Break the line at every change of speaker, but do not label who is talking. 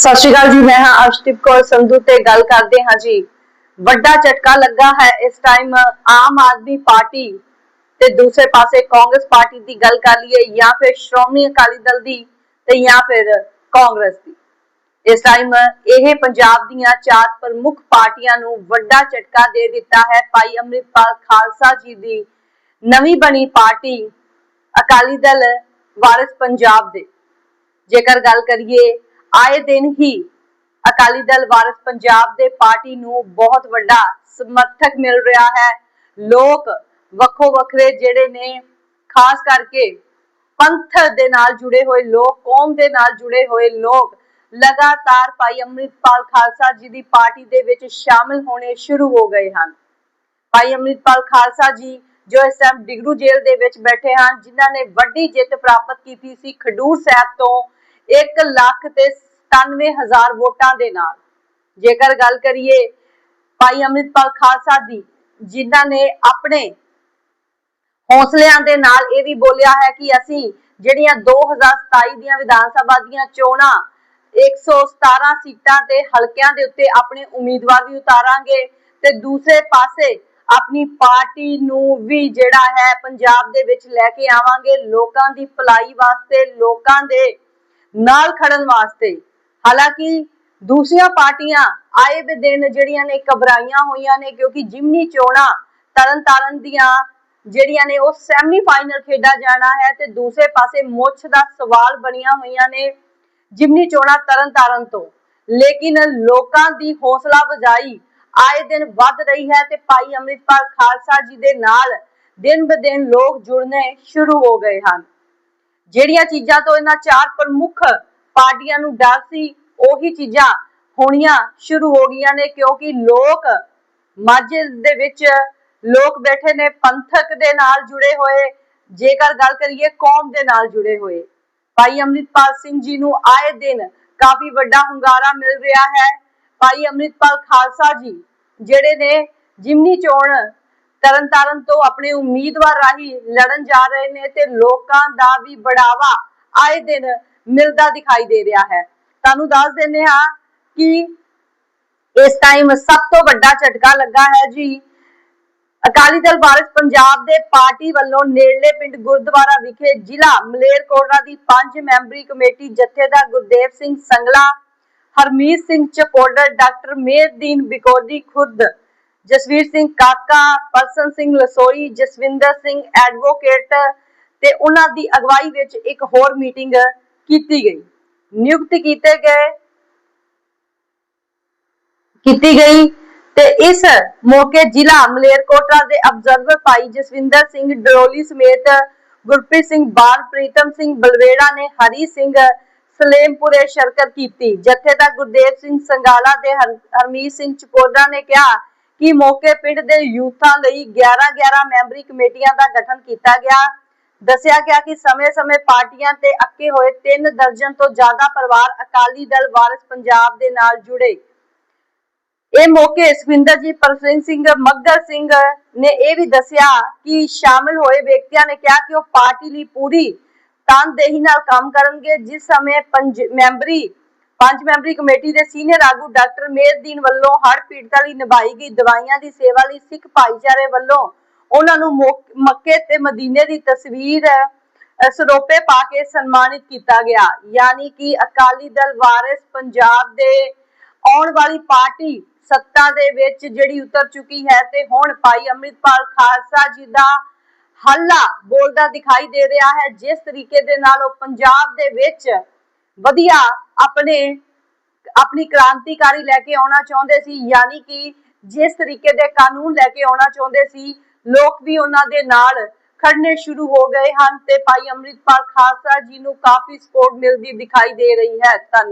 ਸਤਿ ਸ਼੍ਰੀ ਅਕਾਲ ਜੀ, ਮੈਂ ਹਾਂ ਅਰਸ਼ਦੀਪ ਕੌਰ ਸੰਧੂ ਤੇ ਗੱਲ ਕਰਦੇ ਹਾਂ ਜੀ। ਵੱਡਾ ਝਟਕਾ ਲੱਗਾ ਹੈ ਇਸ ਟਾਈਮ ਆਮ ਆਦਮੀ ਪਾਰਟੀ ਤੇ ਦੂਸਰੇ ਪਾਸੇ ਕਾਂਗਰਸ ਪਾਰਟੀ ਦੀ ਗੱਲ ਕਰ ਲਈਏ ਜਾਂ ਫਿਰ ਸ਼੍ਰੋਮਣੀ ਅਕਾਲੀ ਦਲ ਦੀ ਤੇ ਜਾਂ ਫਿਰ ਕਾਂਗਰਸ ਦੀ। ਇਸ ਟਾਈਮ ਇਹ ਪੰਜਾਬ ਦੀਆਂ ਚਾਰ ਪ੍ਰਮੁੱਖ ਪਾਰਟੀਆਂ ਨੂੰ ਵੱਡਾ ਝਟਕਾ ਦੇ ਦਿੱਤਾ ਹੈ। ਭਾਈ ਅੰਮ੍ਰਿਤਪਾਲ ਖਾਲਸਾ ਜੀ ਦੀ ਨਵੀਂ ਬਣੀ ਪਾਰਟੀ ਅਕਾਲੀ ਦਲ ਵਾਰਿਸ ਪੰਜਾਬ ਦੇ। ਜੇਕਰ ਗੱਲ ਕਰੀਏ ਆਏ ਦਿਨ ਹੀ ਅਕਾਲੀ ਦਲ ਵਾਰਿਸ ਪੰਜਾਬ ਦੇ ਪਾਰਟੀ ਨੂੰ ਬਹੁਤ ਵੱਡਾ ਸਮਰਥਕ ਮਿਲ ਰਿਹਾ ਹੈ। ਲੋਕ ਵੱਖੋ ਵੱਖਰੇ ਜਿਹੜੇ ਨੇ, ਖਾਸ ਕਰਕੇ ਪੰਥ ਦੇ ਨਾਲ ਜੁੜੇ ਹੋਏ ਲੋਕ, ਕੌਮ ਦੇ ਨਾਲ ਜੁੜੇ ਹੋਏ ਲੋਕ, ਲਗਾਤਾਰ ਭਾਈ ਅੰਮ੍ਰਿਤਪਾਲ ਖਾਲਸਾ ਜੀ ਦੀ ਪਾਰਟੀ ਦੇ ਵਿੱਚ ਸ਼ਾਮਿਲ ਹੋਣੇ ਸ਼ੁਰੂ ਹੋ ਗਏ ਹਨ। ਭਾਈ ਅੰਮ੍ਰਿਤਪਾਲ ਖਾਲਸਾ ਜੀ ਜੋ ਇਸ ਟਾਈਮ ਡਿਗਰੂ ਜੇਲ੍ਹ ਦੇ ਵਿੱਚ ਬੈਠੇ ਹਨ, ਜਿਨ੍ਹਾਂ ਨੇ ਵੱਡੀ ਜਿੱਤ ਪ੍ਰਾਪਤ ਕੀਤੀ ਸੀ ਖਡੂਰ ਸਾਹਿਬ ਤੋਂ 1 ਲੱਖ ਤੇ 97000 ਵੋਟਾਂ ਦੇ ਨਾਲ। ਜੇਕਰ ਗੱਲ ਕਰੀਏ ਭਾਈ ਅੰਮ੍ਰਿਤਪਾਲ ਖਾਲਸਾ ਦੀ, ਜਿਨ੍ਹਾਂ ਨੇ ਆਪਣੇ ਹੌਸਲਿਆਂ ਦੇ ਨਾਲ ਇਹ ਵੀ ਬੋਲਿਆ ਹੈ ਕਿ ਅਸੀਂ ਜਿਹੜੀਆਂ 2027 ਦੀਆਂ ਵਿਧਾਨ ਸਭਾ ਦੀਆਂ ਚੋਣਾਂ 117 ਸੀਟਾਂ ਤੇ ਹਲਕਿਆਂ ਦੇ ਉੱਤੇ ਆਪਣੇ ਉਮੀਦਵਾਰ ਵੀ ਉਤਾਰਾਂਗੇ ਤੇ ਦੂਸਰੇ ਪਾਸੇ ਆਪਣੀ ਪਾਰਟੀ ਨੂੰ ਵੀ ਜਿਹੜਾ ਹੈ ਪੰਜਾਬ ਦੇ ਵਿੱਚ ਲੈ ਕੇ ਆਵਾਂਗੇ। ਲੋਕਾਂ ਦੀ ਭਲਾਈ ਵਾਸਤੇ, ਲੋਕਾਂ ਦੇ ਨਾਲ ਖੜਨ ਵਾਸਤੇ। ਹਾਲਾਂਕਿ ਦੂਸਰੀਆਂ ਪਾਰਟੀਆਂ ਆਏ ਵੀ ਦਿਨ ਜਿਹੜੀਆਂ ਨੇ ਘਬਰਾਈਆਂ ਹੋਈਆਂ ਨੇ, ਕਿਉਂਕਿ ਜਿਮਨੀ ਚੋਣਾਂ ਤਰਨਤਾਰਨ ਦੀਆਂ ਜਿਹੜੀਆਂ ਨੇ, ਉਹ ਸੈਮੀ ਫਾਈਨਲ ਖੇਡਾ ਜਾਣਾ ਹੈ ਤੇ ਦੂਸਰੇ ਪਾਸੇ ਮੁੱਛ ਦਾ ਸਵਾਲ ਬਣੀਆਂ ਹੋਈਆਂ ਨੇ ਜਿਮਨੀ ਚੋਣਾਂ ਤਰਨਤਾਰਨ ਤੋਂ। ਲੇਕਿਨ ਲੋਕਾਂ ਦੀ ਹੌਸਲਾ ਵਜਾਈ ਆਏ ਦਿਨ ਵੱਧ ਰਹੀ ਹੈ ਤੇ ਭਾਈ ਅੰਮ੍ਰਿਤਪਾਲ ਖਾਲਸਾ ਜੀ ਦੇ ਨਾਲ ਦਿਨ ਬ ਦਿਨ ਲੋਕ ਜੁੜਨੇ ਸ਼ੁਰੂ ਹੋ ਗਏ ਹਨ। ਜਿਹੜੀਆਂ ਚੀਜ਼ਾਂ ਤੋਂ ਇਹਨਾਂ ਚਾਰ ਪ੍ਰਮੁੱਖ ਪਾਰਟੀਆਂ ਨੂੰ ਡਰ ਸੀ, ਉਹੀ ਚੀਜ਼ਾਂ ਹੋਣੀਆਂ ਸ਼ੁਰੂ ਹੋ ਗਈਆਂ ਨੇ, ਕਿਉਂਕਿ ਲੋਕ ਮਾਝੇ ਦੇ ਵਿੱਚ ਲੋਕ ਬੈਠੇ ਨੇ, ਪੰਥਕ ਦੇ ਨਾਲ ਜੁੜੇ ਹੋਏ, ਜੇਕਰ ਗੱਲ ਕਰੀਏ ਕੌਮ ਦੇ ਨਾਲ ਜੁੜੇ ਹੋਏ। ਭਾਈ ਅੰਮ੍ਰਿਤਪਾਲ ਸਿੰਘ ਜੀ ਨੂੰ ਆਏ ਦਿਨ ਕਾਫੀ ਵੱਡਾ ਹੁੰਗਾਰਾ ਮਿਲ ਰਿਹਾ ਹੈ। ਭਾਈ ਅੰਮ੍ਰਿਤਪਾਲ ਖਾਲਸਾ ਜੀ, ਜਿਹੜੇ ਨੇ ਜਿਮਨੀ ਚੋਣ ਤਰਨਤਾਰਨ ਤੋਂ ਆਪਣੇ ਉਮੀਦਵਾਰ ਰਾਹੀਂ ਲੜਨ ਜਾ ਰਹੇ ਨੇ ਤੇ ਲੋਕਾਂ ਦਾ ਵੀ ਬੜਾਵਾ ਆਏ ਦਿਨ ਮਿਲਦਾ ਦਿਖਾਈ ਦੇ ਰਿਹਾ ਹੈ। ਤੁਹਾਨੂੰ ਦੱਸ ਦਿੰਦੇ ਹਾਂ ਕਿ ਇਸ ਟਾਈਮ ਸਭ ਤੋਂ ਵੱਡਾ ਝਟਕਾ ਲੱਗਾ ਹੈ ਜੀ। ਅਕਾਲੀ ਦਲ ਵਾਰਿਸ ਪੰਜਾਬ ਦੇ ਪਾਰਟੀ ਵੱਲੋਂ ਨੇੜਲੇ ਪਿੰਡ ਗੁਰਦੁਆਰਾ ਵਿਖੇ ਜ਼ਿਲ੍ਹਾ ਮਲੇਰਕੋਟਲਾ ਦੀ ਪੰਜ ਮੈਂਬਰੀ ਕਮੇਟੀ ਜਥੇਦਾਰ Gurdev Singh Sangla, Harmeet Singh ਚਪੋਡਰ doctor Mehardeen Bikodi Khurd Jasvir Singh Kaka, person Singh Lasoi, Jaswinder Singh advocate ਤੇ ਉਹਨਾਂ ਦੀ ਅਗਵਾਈ ਵਿੱਚ ਇੱਕ ਹੋਰ ਮੀਟਿੰਗ ਕੀਤੀ ਗਈ। ਨਿਯੁਕਤ ਕੀਤੇ ਗਏ, ਕੀਤੀ ਗਈ ਤੇ ਇਸ ਮੌਕੇ ਜ਼ਿਲ੍ਹਾ ਮਲੇਰਕੋਟਲਾ ਦੇ ਅਬਜ਼ਰਵਰ ਭਾਈ ਜਸਵਿੰਦਰ ਸਿੰਘ ਡਰੋਲੀ ਸਮੇਤ ਗੁਰਪ੍ਰੀਤ ਸਿੰਘ ਬਾਰ ਪ੍ਰੀਤਮ ਸਿੰਘ ਬਲਵੇੜਾ ਨੇ ਹਰੀ ਸਿੰਘ ਸਲੇਮਪੁਰੇ ਸ਼ਰਕਤ ਕੀਤੀ। ਜਥੇਦਾਰ ਗੁਰਦੇਵ ਸਿੰਘ ਸੰਗਾਲਾ ਦੇ ਹਰਮੀਤ ਸਿੰਘ ਚਪੋਦਾ ਨੇ ਕਿਹਾ ਕਿ ਮੌਕੇ ਪਿੰਡ ਦੇ ਯੂਥਾਂ ਲਈ 11 11 ਮੈਂਬਰੀ ਕਮੇਟੀਆਂ ਦਾ ਗਠਨ ਕੀਤਾ ਗਿਆ। ਦੱਸਿਆ ਗਿਆ ਕਿ ਸਮੇਂ-ਸਮੇਂ ਪਾਰਟੀਆਂ ਤੇ ਅੱਕੇ ਹੋਏ 3 ਦਰਜਨ ਤੋਂ ਜ਼ਿਆਦਾ ਪਰਿਵਾਰ ਅਕਾਲੀ ਦਲ ਵਾਰਿਸ ਪੰਜਾਬ ਦੇ ਨਾਲ ਜੁੜੇ। ਇਹ ਮੌਕੇ ਸੁਖਿੰਦਰਜੀਤ ਪ੍ਰਸਿੰਘ ਸਿੰਘ ਮੱਗਰ ਸਿੰਘ ਨੇ ਇਹ ਵੀ ਦੱਸਿਆ ਕਿ ਸ਼ਾਮਿਲ ਹੋਏ ਵਿਅਕਤੀਆਂ ਨੇ ਕਿਹਾ ਕਿ ਉਹ ਪਾਰਟੀ ਲਈ ਪੂਰੀ ਤਨਦੇਹੀ ਨਾਲ ਕੰਮ ਕਰਨਗੇ। ਜਿਸ ਸਮੇਂ ਪੰਜ ਮੈਂਬਰੀ ਪੰਜ ਮੈਂਬਰੀ ਕਮੇਟੀ ਦੇ ਸੀਨੀਅਰ ਆਗੂ ਡਾਕਟਰ ਮੇਹਰਦੀਨ ਵੱਲੋਂ ਹੜ੍ਹ ਪੀੜਤਾਂ ਲਈ ਨਿਭਾਈ ਗਈ ਦਵਾਈਆਂ ਦੀ ਸੇਵਾ ਲਈ ਸਿੱਖ ਭਾਈਚਾਰੇ ਵੱਲੋਂ ਉਹਨਾਂ ਨੂੰ ਮੱਕੇ ਤੇ ਮਦੀਨੇ ਦੀ ਤਸਵੀਰ ਸਰੋਪੇ ਪਾ ਕੇ ਸਨਮਾਨਿਤ ਕੀਤਾ ਗਿਆ। ਯਾਨੀ ਕਿ ਅਕਾਲੀ ਦਲ ਵਾਰਿਸ ਪੰਜਾਬ ਦੇ ਆਉਣ ਵਾਲੀ ਪਾਰਟੀ ਸੱਤਾ ਦੇ ਵਿੱਚ ਜਿਹੜੀ ਉਤਰ ਚੁੱਕੀ ਹੈ ਤੇ ਹੁਣ ਭਾਈ ਅੰਮ੍ਰਿਤਪਾਲ ਖਾਲਸਾ ਜੀ ਦਾ ਹੱਲਾ ਬੋਲਦਾ ਦਿਖਾਈ ਦੇ ਰਿਹਾ ਹੈ। ਜਿਸ ਤਰੀਕੇ ਦੇ ਨਾਲ ਉਹ ਪੰਜਾਬ ਦੇ ਵਿੱਚ ਵਧੀਆ ਆਪਣੇ, ਆਪਣੀ ਕ੍ਰਾਂਤੀਕਾਰੀ ਲੈ ਕੇ ਆਉਣਾ ਚਾਹੁੰਦੇ ਸੀ, ਯਾਨੀ ਕਿ ਜਿਸ ਤਰੀਕੇ ਦੇ ਕਾਨੂੰਨ ਲੈ ਕੇ ਆਉਣਾ ਚਾਹੁੰਦੇ ਸੀ, ਲੋਕ ਵੀ ਉਹਨਾਂ ਦੇ ਨਾਲ ਖੜਨੇ ਸ਼ੁਰੂ ਹੋ ਗਏ ਹਨ ਤੇ ਭਾਈ ਅੰਮ੍ਰਿਤਪਾਲ ਖਾਲਸਾ ਜੀ ਨੂੰ ਕਾਫੀ ਸਪੋਰਟ ਮਿਲਦੀ ਦਿਖਾਈ ਦੇ ਰਹੀ ਹੈ। ਧੰਨਵਾਦ।